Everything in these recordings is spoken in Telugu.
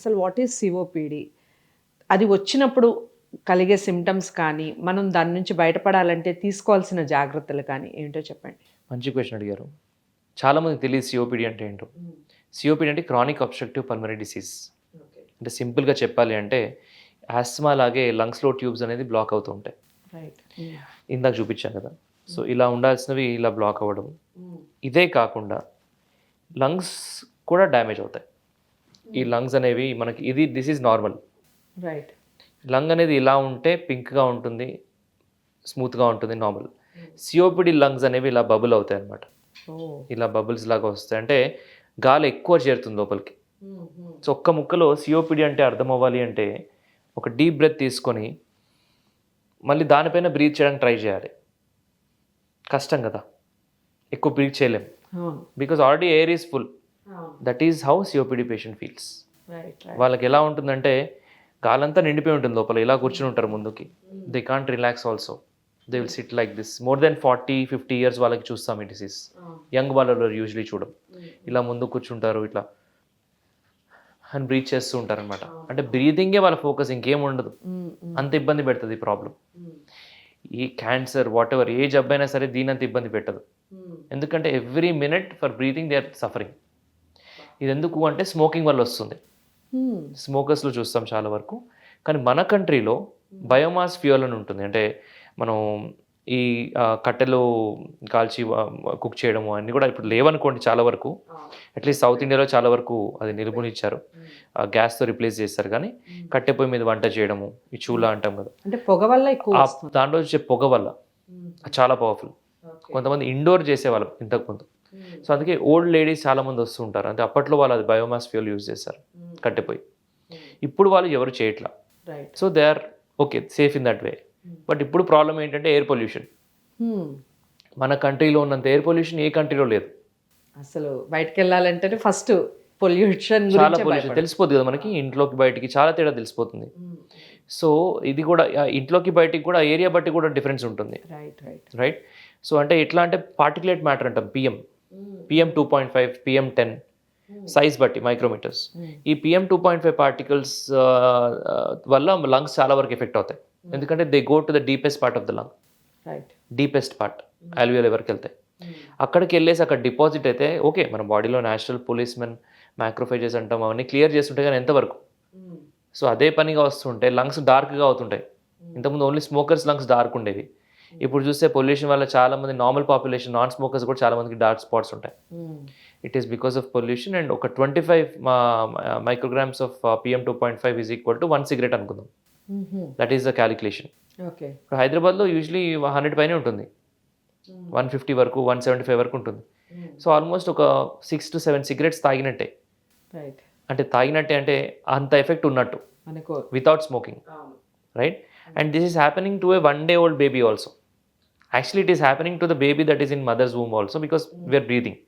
అసలు వాట్ ఈజ్ సిఓపిడి అది వచ్చినప్పుడు కలిగే సిమ్టమ్స్ కానీ మనం దాని నుంచి బయటపడాలంటే తీసుకోవాల్సిన జాగ్రత్తలు కానీ ఏంటో చెప్పండి. మంచి క్వశ్చన్ అడిగారు. చాలామందికి తెలియదు సిఓపిడి అంటే ఏంటో. సిఓపిడి అంటే క్రానిక్ అబ్స్ట్రక్టివ్ పల్మరీ డిసీజ్ అంటే సింపుల్గా చెప్పాలి అంటే ఆస్మా లాగే లంగ్స్లో ట్యూబ్స్ అనేది బ్లాక్ అవుతూ ఉంటాయి. రైట్ ఇందాక చూపించాను కదా. సో ఇలా ఉండాల్సినవి ఇలా బ్లాక్ అవ్వడం. ఇదే కాకుండా లంగ్స్ కూడా డ్యామేజ్ అవుతాయి. ఈ లంగ్స్ అనేవి మనకి ఇది this is normal right lung అనేది ఇలా ఉంటే పింక్గా ఉంటుంది స్మూత్గా ఉంటుంది నార్మల్ సిఓపిడి లంగ్స్ అనేవి ఇలా బబుల్ అవుతాయి అన్నమాట. ఓ. ఇలా బబుల్స్ లాగా వస్తాయి. అంటే గాలి ఎక్కువ చేరుతుంది లోపలికి. సో ఒక్క ముక్కలో సిఓపిడి అంటే అర్థం అవ్వాలి అంటే ఒక డీప్ బ్రెత్ తీసుకొని మళ్ళీ దానిపైన బ్రీత్ చేయడానికి ట్రై చేయాలి. కష్టం కదా. ఎక్కువ బ్రీత్ చేయలేం. అవును. Because already air is full that is how COPD patient feels వాళ్ళకి ఎలా ఉంటుందంటే గాలంతా నిండిపోయి ఉంటుంది లోపల ఇలా కూర్చుని ఉంటారు ముందుకి. They can't relax also they will sit like this more than forty fifty years వాళ్ళకి చూస్తాం ఈ డిసీజ్ యంగ్ వాళ్ళలో యూజువలీ చూడం. ఇలా ముందు కూర్చుంటారు ఇట్లా. అని బ్రీత్ చేస్తూ ఉంటారు అనమాట అంటే బ్రీతింగే వాళ్ళ ఫోకస్ ఇంకేం ఉండదు. అంత ఇబ్బంది పెడుతుంది ఈ ప్రాబ్లం ఈ క్యాన్సర్ వాట్ ఎవర్ ఏ జబ్బు అయినా సరే దీని అంత ఇబ్బంది పెట్టదు. ఎందుకంటే every minute for breathing they are suffering ఇది ఎందుకు అంటే స్మోకింగ్ వల్ల వస్తుంది. స్మోకర్స్లో చూస్తాం చాలా వరకు. కానీ మన కంట్రీలో బయోమాస్ ఫ్యూయల్ అని ఉంటుంది. అంటే మనం ఈ కట్టెలు కాల్చి కుక్ చేయడము అన్నీ కూడా ఇప్పుడు లేవనుకోండి చాలా వరకు. అట్లీస్ట్ సౌత్ ఇండియాలో చాలా వరకు అది నిర్మూలించారు గ్యాస్తో రిప్లేస్ చేస్తారు కానీ కట్టె పొయ్యి మీద వంట చేయడము ఈ చూలా అంటాం కదా. అంటే పొగ వల్ల దాంట్లో వచ్చే పొగ వల్ల చాలా పవర్ఫుల్ కొంతమంది ఇండోర్ చేసేవాళ్ళం ఇంతకుముందు సో అందుకే ఓల్డ్ లేడీస్ చాలా మంది వస్తూ ఉంటారు. అంటే అప్పట్లో వాళ్ళు అది బయోమాస్ ఫ్యూయల్ యూజ్ చేస్తారు కట్టెపోయి. ఇప్పుడు వాళ్ళు ఎవరు చేయట్లా. Right so they are okay safe in that way but ఇప్పుడు ప్రాబ్లం ఏంటంటే ఎయిర్ పొల్యూషన్ మన కంట్రీలో ఉన్నంత ఎయిర్ పొల్యూషన్ ఏ కంట్రీలో లేదు. అసలు బయటకు వెళ్ళాలంటేనే ఫస్ట్ పొల్యూషన్ చాలా పొల్యూషన్ తెలిసిపోతుంది కదా మనకి. ఇంట్లోకి బయటికి చాలా తేడా తెలిసిపోతుంది. సో ఇది కూడా ఇంట్లోకి బయటికి కూడా ఏరియా బట్టి కూడా డిఫరెన్స్ ఉంటుంది. రైట్ రైట్ రైట్ సో అంటే ఎట్లా అంటే పార్టికులేట్ మ్యాటర్ అంటాం PM PM two point five PM ten size బట్టి మైక్రోమీటర్స్ ఈ PM two point five particles వల్ల లంగ్స్ చాలా వరకు ఎఫెక్ట్ అవుతాయి. ఎందుకంటే they go to the deepest part of the lung deepest part alveoli ఎవరికి వెళ్తాయి. అక్కడికి వెళ్ళేసి అక్కడ డిపాజిట్ అయితే ఓకే మన బాడీలో నేచురల్ పోలీస్మెన్ మ్యాక్రోఫేజెస్ అంటాం అవన్నీ క్లియర్ చేస్తుంటాయి కానీ ఎంతవరకు? సో అదే పనిగా వస్తుంటే లంగ్స్ డార్క్గా అవుతుంటాయి. ఇంతకుముందు ఓన్లీ స్మోకర్స్ లంగ్స్ డార్క్ ఉండేవి. ఇప్పుడు చూస్తే పొల్యూషన్ వల్ల చాలా మంది నార్మల్ పాపులేషన్ నాన్ స్మోకర్స్ కూడా చాలా మందికి డార్క్ స్పాట్స్ ఉంటాయి it is because of pollution and ఒక twenty five micrograms of PM two point five is equal to one cigarette అనుకుందాం. దట్ ఈస్ ద క్యాలిక్యులేషన్ ఇప్పుడు హైదరాబాద్లో యూజువలీ హండ్రెడ్ పైనే ఉంటుంది. వన్ ఫిఫ్టీ వరకు వన్ సెవెంటీ ఫైవ్ వరకు ఉంటుంది. సో ఆల్మోస్ట్ ఒక సిక్స్ టు సెవెన్ సిగరెట్స్ తాగినట్టే. అంటే తాగినట్టే అంటే అంత ఎఫెక్ట్ ఉన్నట్టు. Without smoking right and this is happening to a one day old baby also actually it is happening to the baby that is in mother's womb also because we are breathing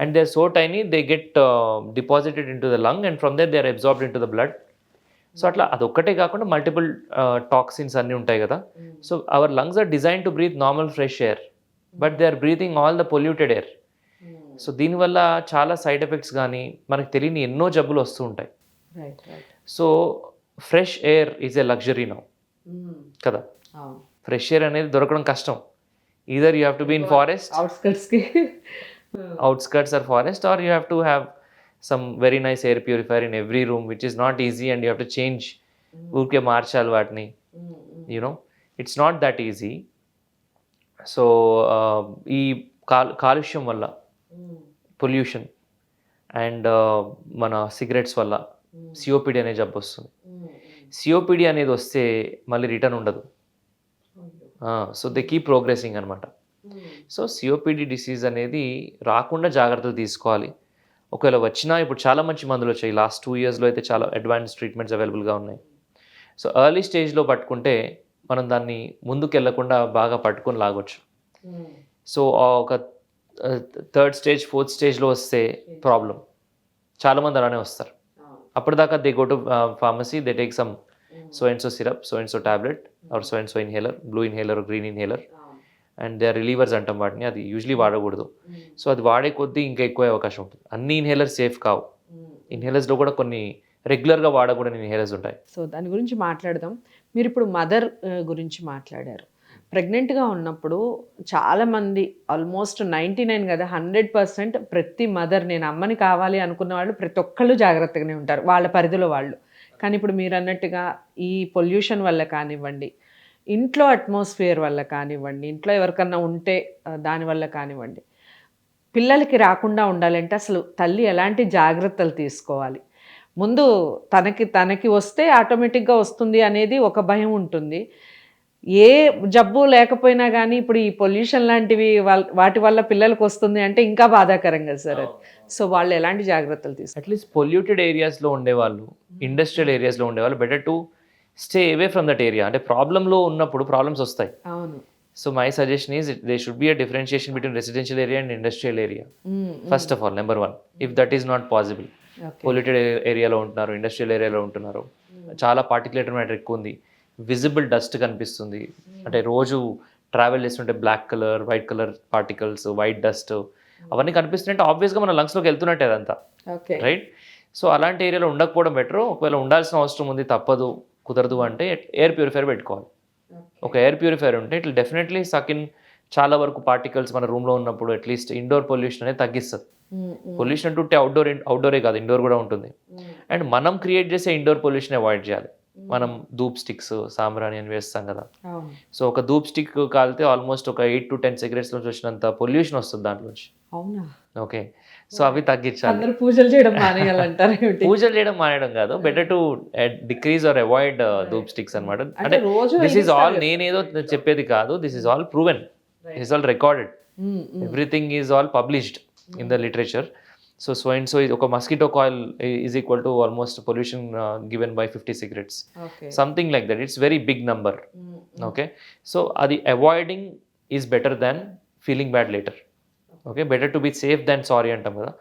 and they're so tiny they get uh, deposited into the lung and from there they are absorbed into the blood. So అట్లా అదొక్కటే కాకుండా మల్టిపుల్ టాక్సిన్స్ అన్నీ ఉంటాయి కదా so our lungs are design to breathe normal fresh air but they are breathing all the polluted air so దీనివల్ల చాలా సైడ్ ఎఫెక్ట్స్ కానీ మనకు తెలియని ఎన్నో జబ్బులు వస్తూ ఉంటాయి. So fresh air is a luxury now కదా? ఫ్రెష్ ఎయిర్ అనేది దొరకడం కష్టం. Either you have to be in forest అవుట్స్కట్స్కి outskirts or forest or you have to have some very nice air purifier in every room which is not easy and you have to change ఊరికే మార్చాలి వాటిని. You know it's not that easy so ఈ కాల్ కాలుష్యం వల్ల పొల్యూషన్ అండ్ మన సిగరెట్స్ వల్ల సిఓపిడి అనే జబ్బు వస్తుంది సిఓపిడి అనేది వస్తే మళ్ళీ రిటర్న్ ఉండదు. సో దే కీప్ ప్రోగ్రెసింగ్ అనమాట so C O P D disease అనేది రాకుండా జాగ్రత్తలు తీసుకోవాలి. ఒకవేళ వచ్చినా ఇప్పుడు చాలా మంచి మందులు వచ్చాయి. లాస్ట్ టూ ఇయర్స్లో అయితే చాలా అడ్వాన్స్ ట్రీట్మెంట్స్ అవైలబుల్గా ఉన్నాయి. సో ఎర్లీ స్టేజ్లో పట్టుకుంటే మనం దాన్ని ముందుకు వెళ్ళకుండా బాగా పట్టుకొని లాగొచ్చు. సో ఒక థర్డ్ స్టేజ్ ఫోర్త్ స్టేజ్లో వస్తే ప్రాబ్లం చాలామంది అలానే వస్తారు. అప్పటిదాకా they go to pharmacy they take some so and so syrup so and so tablet or so and so inhaler blue inhaler green inhaler and they are relievers అంటాం వాటిని. అది యూజువలీ వాడకూడదు. సో అది వాడే కొద్దీ ఇంకా ఎక్కువ అవకాశం ఉంటుంది. అన్ని ఇన్హేలర్స్ సేఫ్ కావు. ఇన్హేలర్స్లో కూడా కొన్ని రెగ్యులర్గా వాడకూడని ఇన్హేలర్స్ ఉంటాయి. సో దాని గురించి మాట్లాడదాం. మీరు ఇప్పుడు మదర్ uh, గురించి మాట్లాడారు. ప్రెగ్నెంట్గా ఉన్నప్పుడు చాలామంది ఆల్మోస్ట్ నైంటీ నైన్ కదా హండ్రెడ్ పర్సెంట్ ప్రతి మదర్ నేను అమ్మని కావాలి అనుకున్న వాళ్ళు ప్రతి ఒక్కళ్ళు జాగ్రత్తగానే ఉంటారు. వాళ్ళ పరిధిలో వాళ్ళు. కానీ ఇప్పుడు మీరు అన్నట్టుగా ఈ పొల్యూషన్ వల్ల కానివ్వండి ఇంట్లో అట్మాస్ఫియర్ వల్ల కానివ్వండి ఇంట్లో ఎవరికన్నా ఉంటే దానివల్ల కానివ్వండి పిల్లలకి రాకుండా ఉండాలంటే అసలు తల్లి ఎలాంటి జాగ్రత్తలు తీసుకోవాలి? ముందు తనకి తనకి వస్తే ఆటోమేటిక్గా వస్తుంది అనేది ఒక భయం ఉంటుంది. ఏ జబ్బు లేకపోయినా కానీ ఇప్పుడు ఈ పొల్యూషన్ లాంటివి వాళ్ళ- వాటి వల్ల పిల్లలకు వస్తుంది అంటే ఇంకా బాధాకరంగా సార్ అది. సో వాళ్ళు ఎలాంటి జాగ్రత్తలు తీసుకోవాలి అట్లీస్ట్ పొల్యూటెడ్ ఏరియాస్లో ఉండేవాళ్ళు ఇండస్ట్రియల్ ఏరియాస్లో ఉండేవాళ్ళు better to stay away from that area. అంటే ప్రాబ్లంలో ఉన్నప్పుడు ప్రాబ్లమ్స్ వస్తాయి. అవును. So my suggestion is they should be a differentiation between residential area and industrial area. First of all number one if that is not possible polluted ఏరియాలో ఉంటున్నారు ఇండస్ట్రియల్ ఏరియాలో ఉంటున్నారు. చాలా పార్టికులేటర్ మ్యాటర్ ఎక్కువ ఉంది. విజిబుల్ డస్ట్ కనిపిస్తుంది. అంటే రోజు ట్రావెల్ చేస్తుంటే black colour white colour particles white dust అవన్నీ కనిపిస్తుంటే ఆబ్వియస్గా మన లంగ్స్లోకి వెళ్తున్నట్టే అదంతా. రైట్ సో అలాంటి ఏరియాలో ఉండకపోవడం బెటర్ ఒకవేళ ఉండాల్సిన అవసరం ఉంది తప్పదు కుదరదు అంటే ఎయిర్ ప్యూరిఫైర్ పెట్టుకోవాలి. ఒక ఎయిర్ ప్యూరిఫైర్ ఉంటే ఇట్లా డెఫినెట్లీ సకిన్ చాలా వరకు పార్టికల్స్ మన రూమ్లో ఉన్నప్పుడు అట్లీస్ట్ ఇండోర్ పొల్యూషన్ అనేది తగ్గిస్తుంది. పొల్యూషన్ అంటే అవుట్డోర్ అవుట్డోరే కాదు ఇండోర్ కూడా ఉంటుంది. అండ్ మనం క్రియేట్ చేసే ఇండోర్ పొల్యూషన్ అవాయిడ్ చేయాలి. మనం ధూప్ స్టిక్స్ సాంబ్రాణి అని వేస్తాం కదా. సో ఒక ధూప్ స్టిక్ కాలితే ఆల్మోస్ట్ ఒక ఎయిట్ టు టెన్ సిగరెట్స్ నుంచి వచ్చినంత పొల్యూషన్ వస్తుంది దాంట్లోంచి. ఓకే. సో అవి తగ్గించాలి. పూజలు చేయడం మానేయాలంటారు పూజలు చేయడం మానేయడం కాదు. Better to decrease or avoid dhoop sticks అనమాట అంటే దిస్ ఈజ్ ఆల్ నేనేదో చెప్పేది కాదు. This is all proven this all recorded. Everything is all published in the literature so so and so ఒక mosquito coil is equal to almost pollution given by fifty cigarettes okay something like that it's very big number hmm. Okay so అది avoiding is better than feeling bad later okay better to be safe than sorry అంటాం కదా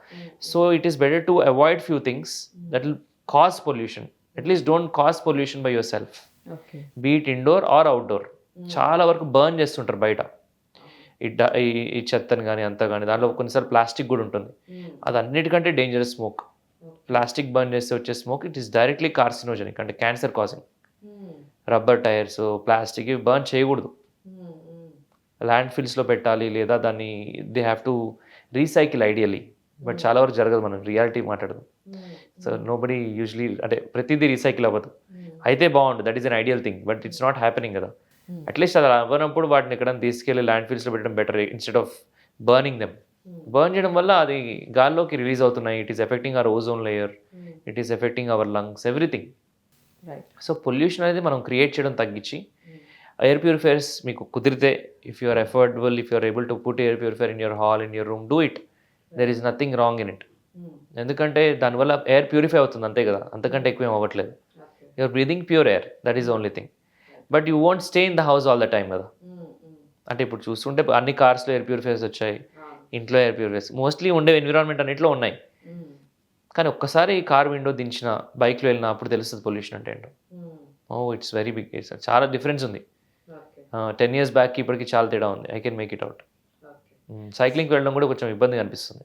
so it is better to avoid few things that will cause pollution at least don't cause pollution by your self okay be it indoor or outdoor చాలా వరకు బర్న్ చేస్తుంటారు బయట ఈ ఈ- చెత్తని కానీ అంతా కానీ దాంట్లో కొన్నిసార్లు ప్లాస్టిక్ కూడా ఉంటుంది. అది అన్నిటికంటే డేంజరస్ స్మోక్ ప్లాస్టిక్ బర్న్ చేస్తే వచ్చే smoke it is directly carcinogenic అంటే cancer causing rubber tyres plastic ఇవి బర్న్ చేయకూడదు. ల్యాండ్ ఫిల్స్లో పెట్టాలి లేదా దాన్ని they have to recycle ideally but చాలా వరకు జరగదు మనం రియాలిటీ మాట్లాడదు. సో నో బడీ యూజువలీ అంటే ప్రతిదీ రీసైకిల్ అవ్వదు. అయితే బాగుంటుంది that is an ideal thing but it's not happening కదా. అట్లీస్ట్ అది అవ్వనప్పుడు వాటిని ఎక్కడ తీసుకెళ్ళి ల్యాండ్ ఫిల్స్లో పెట్టడం better instead of burning them burn చేయడం వల్ల అది గాల్లోకి రిలీజ్ అవుతున్నాయి. It is affecting our ozone layer it is affecting our lungs everything so pollution అనేది మనం క్రియేట్ చేయడం తగ్గించి ఎయిర్ ప్యూరిఫైర్స్ మీకు కుదిరితే if you are affordable if you are able to put air purifier in your hall in your room do it there is nothing wrong in it ఎందుకంటే దానివల్ల ఎయిర్ ప్యూరిఫై అవుతుంది అంతే కదా. అంతకంటే ఎక్కువ ఏం అవ్వట్లేదు your breathing pure air that is only thing but you won't stay in the house all the time కదా. అంటే ఇప్పుడు చూస్తుంటే అన్ని కార్స్లో ఎయిర్ ప్యూరిఫైర్స్ వచ్చాయి ఇంట్లో ఎయిర్ ప్యూరిఫైర్స్ మోస్ట్లీ ఉండే ఎన్విరాన్మెంట్ అన్నింటిలో ఉన్నాయి. కానీ ఒక్కసారి కార్ విండో దించిన బైక్లో వెళ్ళిన అప్పుడు తెలుస్తుంది పొల్యూషన్ అంటే ఏంటో. Oh it's very big it's చాలా డిఫరెన్స్ ఉంది. టెన్ ఇయర్స్ బ్యాక్కి ఇప్పటికి చాలా తేడా ఉంది. I can make it out సైక్లింగ్కి వెళ్ళడం కూడా కొంచెం ఇబ్బందిగా అనిపిస్తుంది.